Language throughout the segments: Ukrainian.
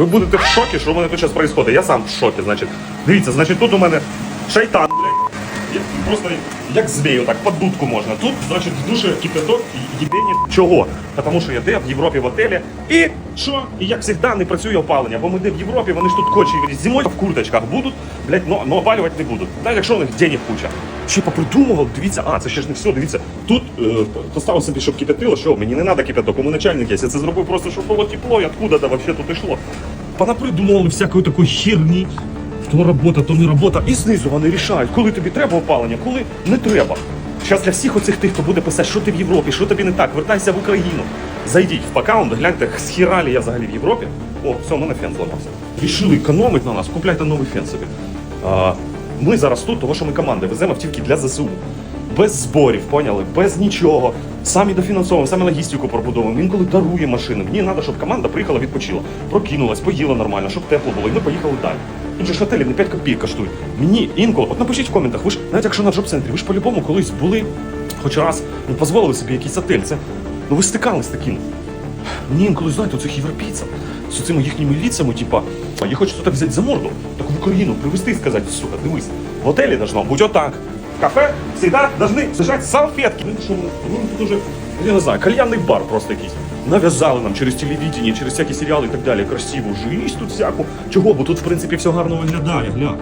Ви будете в шокі, що в мене тут зараз відбувається. Я сам в шокі, значить. Дивіться, значить, тут у мене шайтан, блядь. Я Просто як звію, так, під дудку можна. Тут, значить, дуже кипяток єдині чого. Тому що я де в Європі в отелі. І що? І як завжди не працює опалення, бо ми де в Європі, вони ж тут кочі зимою в курточках будуть, блядь, но, но опалювати не будуть. Навіть якщо у них денег куча. Ще попридумував, дивіться, а, це ще ж не все, дивіться. Тут е, поставив собі, щоб кипятило, що мені не треба кипяток, у мене начальник є. Я це зробив просто, щоб було тепло, і откуда да вообще тут йшло. Понапридумували всякої такої херні. То робота, то не робота. І знизу вони рішають, коли тобі треба опалення, коли не треба. Зараз для всіх оцих тих, хто буде писати, що ти в Європі, що тобі не так, вертайся в Україну. Зайдіть в аккаунт, гляньте, схіралі я взагалі в Європі. О, все, у мене фен зламався. Рішили економити на нас, купляйте новий фен собі. А, ми зараз тут, тому що ми команди веземо автівки для ЗСУ. Без зборів, поняли, без нічого. Самі дофінансовуємо, самі логістику пробудовуємо. Інколи дарує машини. Мені треба, щоб команда приїхала, відпочила, прокинулась, поїла нормально, щоб тепло було, і ми поїхали далі. Тут же ж готелі не 5 копійок коштують. Мені інколи, от напишіть в коментах, ви ж навіть якщо на джоб-центрі, ви ж по-любому колись були, хоч раз, ну дозволили собі якийсь отель. Це ну ви стикались з таким. Мені інколи, знаєте, оцих європейців з цими їхніми ліцями, типа, я хочу так взяти за морду, так в Україну привезти і сказати, сука, дивись, в отелі должно бути отак. Кафе всегда должны сажать салфетки. Ну, що, ну, тут уже, я не знаю, кальянний бар просто якийсь. Нав'язали нам через телевідення, через всякі серіали і так далі, красиву жизнь тут всяку. Чого? Бо тут, в принципі, все гарно виглядає, гля.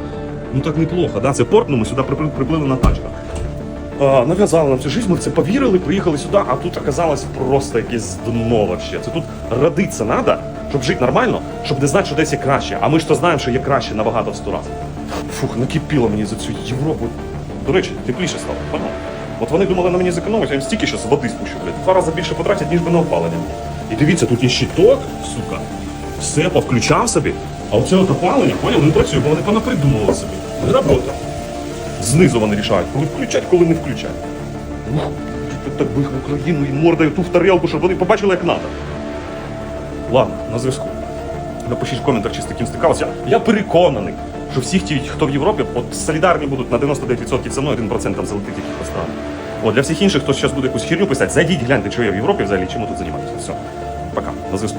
Ну так неплохо, да? Це порт, ну ми сюди припли- приплили на тачках. А, нав'язали нам цю жизнь, ми це повірили, приїхали сюди, а тут оказалось просто якесь дно вообще. Це тут родиться треба, щоб жити нормально, щоб не знати, що десь є краще. А ми ж то знаємо, що є краще набагато в сто разів. Фух, накипіло мені за цю Європу. До речі, тепліше стало. Понял? От вони думали на мені зекономити, я їм стільки зараз води спущу, блядь. Два рази більше потратять, ніж би на опалення. І дивіться, тут є щиток, сука. Все повключав собі. А оце от опалення, поняв, не працює, бо вони понапридумували собі. Не робота. Знизу вони рішають, коли включать, коли не включать. Ух, так би їх в Україну і мордою ту в тарелку, щоб вони побачили, як треба. Ладно, на зв'язку. Напишіть в коментах, чи з таким стикалися. Я, я переконаний, що всіх ті, хто в Європі, от солідарні будуть на 99% зі мною, 1% там залетить яких пострадав. От для всіх інших, хто зараз буде якусь херню писати, зайдіть, гляньте, що я в Європі взагалі, чим тут займаємося. Все. Пока. На зв'язку.